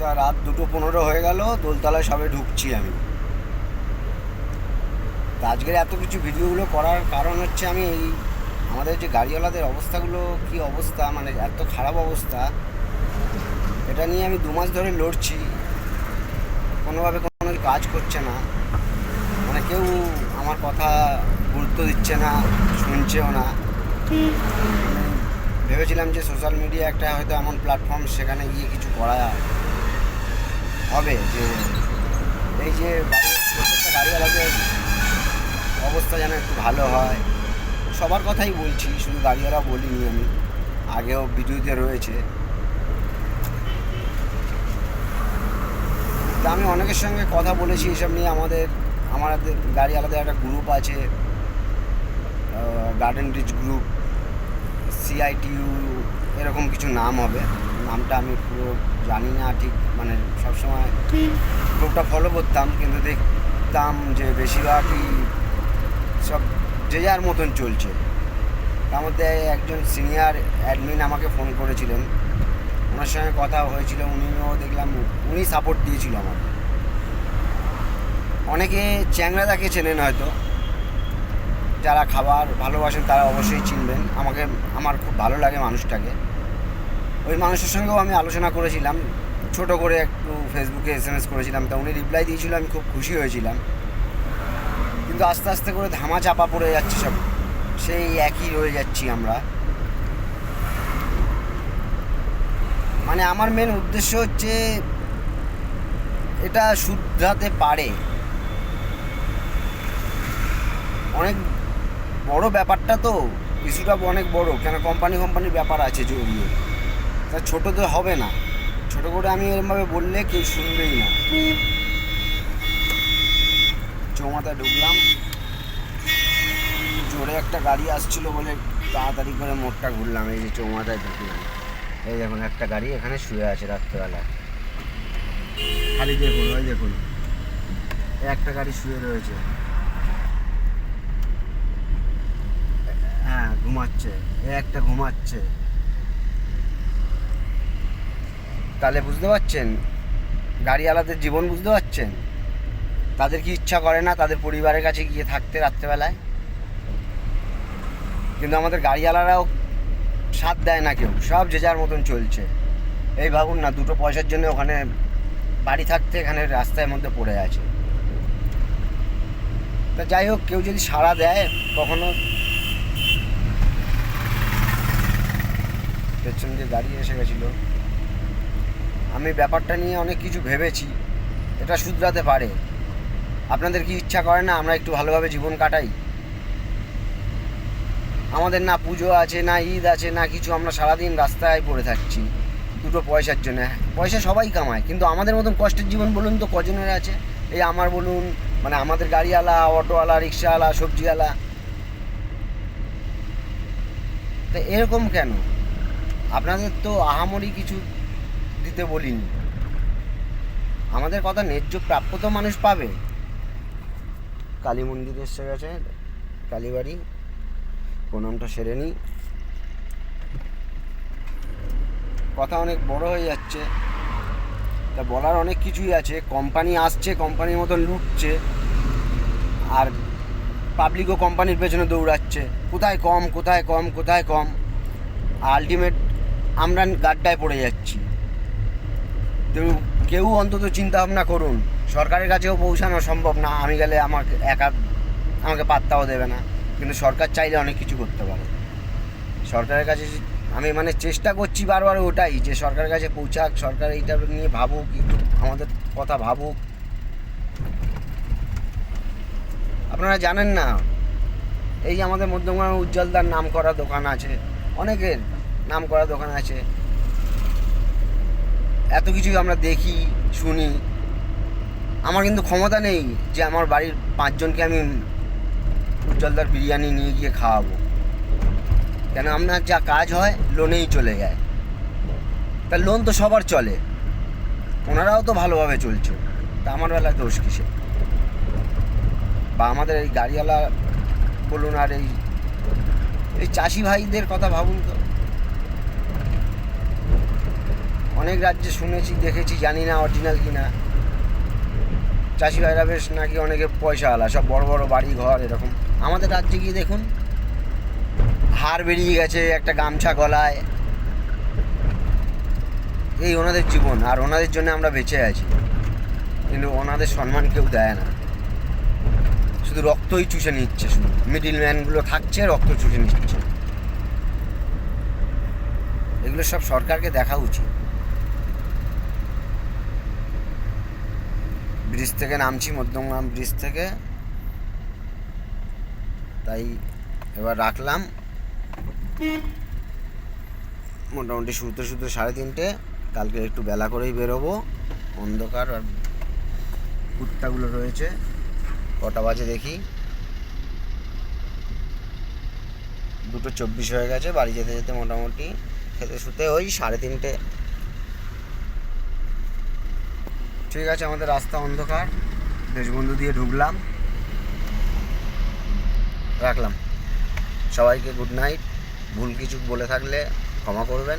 তা রাত দুটো পনেরো হয়ে গেল, দোলতলায় সবে ঢুকছি আমি। তা আজকের এত কিছু ভিডিওগুলো করার কারণ হচ্ছে আমি এই আমাদের যে গাড়িওয়ালাদের অবস্থাগুলো, কি অবস্থা মানে এত খারাপ অবস্থা, এটা নিয়ে আমি দু মাস ধরে লড়ছি। কোনোভাবে কোনো কাজ করছে না। মানে কেউ আমার কথা গুরুত্ব দিচ্ছে না, শুনছেও না। ভেবেছিলাম যে সোশ্যাল মিডিয়া একটা হয়তো এমন প্ল্যাটফর্ম সেখানে গিয়ে কিছু করা হবে যে এই যে প্রত্যেকটা গাড়িওয়ালাদের অবস্থা যেন একটু ভালো হয়। সবার কথাই বলছি, শুধু গাড়িওয়ালা বলিনি আমি, আগেও ভিডিওতে রয়েছে। তা আমি অনেকের সঙ্গে কথা বলেছি এসব নিয়ে, আমাদের আমাদের গাড়ি আলাদা একটা গ্রুপ আছে গার্ডেন রিচ গ্রুপ সিআইটিউ এরকম কিছু নাম হবে। নামটা আমি পুরো জানি না ঠিক মানে সবসময় গ্রুপটা ফলো করতাম, কিন্তু দেখতাম যে বেশিরভাগই সব যে যার মতন চলছে। তার মধ্যে একজন সিনিয়র অ্যাডমিন আমাকে ফোন করেছিলেন। ওনার সঙ্গে কথা হয়েছিল, উনিও দেখলাম, উনি সাপোর্ট দিয়েছিল আমাকে। অনেকে চ্যাংরাদাকে চেনেন হয়তো। যারা খাবার ভালোবাসেন তারা অবশ্যই চিনবেন। আমাকে, আমার খুব ভালো লাগে মানুষটাকে। ওই মানুষের সঙ্গেও আমি আলোচনা করেছিলাম। ছোট করে একটু ফেসবুকে এস এম এস করেছিলাম, তা উনি রিপ্লাই দিয়েছিল, আমি খুব খুশি হয়েছিলাম। কিন্তু আস্তে আস্তে করে ধামা চাপা পড়ে যাচ্ছে সব। সেই একই রয়ে যাচ্ছি আমরা। মানে আমার মেন উদ্দেশ্য হচ্ছে, এটা শুধরাতে পারে। অনেক বড় ব্যাপারটা তো ইস্যুটা অনেক বড়। কেন কোম্পানি কোম্পানির ব্যাপার আছে জড়িয়ে তা ছোটো তো হবে না। ছোটো করে আমি এরমভাবে বললে কেউ শুনবেই না। চৌমাথায় ঢুকলাম। জোরে একটা গাড়ি আসছিল বলে তাড়াতাড়ি করে মোড়টা ঘুরলাম, এই যে চৌমাথায় ঢুকলাম। এই দেখুন, একটা গাড়ি এখানে শুয়ে আছে রাত্রেবেলায় খালি দেখুন, ওই দেখুন। একটা গাড়ি শুয়ে রয়েছে। হ্যাঁ ঘুমাচ্ছে। একটা ঘুমাচ্ছে। তাহলে বুঝতে পারছেন? গাড়িওয়ালাদের জীবন বুঝতে পারছেন? তাদের কি ইচ্ছা করে না তাদের পরিবারের কাছে গিয়ে থাকতে রাত্রেবেলায়? কিন্তু আমাদের গাড়িওয়ালারাও সাথ দেয় না কেউ, সব যে যার মতন চলছে। এই ভাবুন না, দুটো পয়সার জন্য ওখানে বাড়ি থাকতে এখানে রাস্তার মধ্যে পড়ে আছে। তা যাই হোক, কেউ যদি সাড়া দেয়, কখনো পেছন দিয়ে গাড়ি এসে গেছিল। আমি ব্যাপারটা নিয়ে অনেক কিছু ভেবেছি, এটা শুধরাতে পারে। আপনাদের কি ইচ্ছা করে না আমরা একটু ভালোভাবে জীবন কাটাই? আমাদের না পুজো আছে, না ঈদ আছে, না কিছু, আমরা সারাদিন রাস্তায় পড়ে থাকছি, দুটো পয়সার জন্য। পয়সা সবাই কামায়, কিন্তু আমাদের মতন কষ্টের জীবন বলুন তো কজনের আছে? এই আমার বলুন মানে আমাদের গাড়িওয়ালা, অটোওয়ালা, রিক্সাওয়ালা, সবজিওয়ালা। তা এরকম কেন? আপনাদের তো আহামরি কিছু দিতে বলিনি। আমাদের কথা ন্যায্য প্রাপ্য তো মানুষ পাবে। কালী মন্দির এসে গেছে, কালীবাড়ি, প্রণামটা সেরে নিই কথা অনেক বড় হয়ে যাচ্ছে। তা বলার অনেক কিছুই আছে। কোম্পানি আসছে, কোম্পানির মতন লুটছে। আর পাবলিকও কোম্পানির পেছনে দৌড়াচ্ছে। কোথায় কম কোথায় কম কোথায় কম। আলটিমেট আমরা গাড্ডায় পড়ে যাচ্ছি। তো কেউ অন্তত চিন্তা ভাবনা করুন। সরকারের কাছেও পৌঁছানো সম্ভব না। আমি গেলে আমাকে একা, আমাকে পাত্তাও দেবে না। কিন্তু সরকার চাইলে অনেক কিছু করতে পারে। সরকারের কাছে আমি মানে চেষ্টা করছি বারবার ওটাই, যে সরকারের কাছে পৌঁছাক, সরকার এইটা নিয়ে ভাবুক আমাদের কথা ভাবুক। আপনারা জানেন না, এই আমাদের মধ্যমগ্রাম উজ্জ্বলদার নাম করা দোকান আছে, অনেকের নাম করা দোকান আছে। এত কিছু আমরা দেখি, শুনি। আমার কিন্তু ক্ষমতা নেই যে আমার বাড়ির পাঁচজনকে আমি উজ্জ্বলদার বিরিয়ানি নিয়ে গিয়ে খাওয়াবো। কেন আপনার যা কাজ হয় লোনেই চলে যায়। তা লোন তো সবার চলে। ওনারাও তো ভালোভাবে চলছে। তা আমার বেলায় দোষ কিসে বা আমাদের এই গাড়িওয়ালা বলুন আর এই এই চাষি ভাইদের কথা ভাবুন তো। অনেক রাজ্যে শুনেছি, দেখেছি, জানি না অরিজিনাল কিনা। চাষি ভাইরা বেশ নাকি অনেকে পয়সা আলা, সব বড় বড় বাড়ি, ঘর, এরকম। আমাদের রাজ্যে গিয়ে দেখুন, হার বেরিয়ে গেছে একটা গামছা গলায়। এই ওনাদের জীবন, আর ওনাদের জন্য আমরা বেঁচে আছি। কিন্তু ওনাদের সম্মান কেউ দেয় না। শুধু রক্তই চুষে নিচ্ছে শুধু। মিডিল ম্যানগুলো থাকছে, রক্ত চুষে নিচ্ছে। এগুলো সব সরকারকে দেখা উচিত। ব্রিজ থেকে নামছি, মধ্যমগ্রাম ব্রিজ থেকে। তাই এবার রাখলাম। মোটামুটি শুতে শুতে সাড়ে তিনটে। কালকে একটু বেলা করেই বেরোবো। অন্ধকার আর কুত্তাগুলো রয়েছে। কটা বাজে দেখি। দুটো চব্বিশ হয়ে গেছে, বাড়ি যেতে যেতে মোটামুটি খেতে শুতে ওই সাড়ে তিনটে। ঠিক আছে, আমাদের রাস্তা অন্ধকার। দেশবন্ধু দিয়ে ঢুকলাম। রাখলাম। সবাইকে গুড নাইট ভুল কিছু বলে থাকলে ক্ষমা করবেন।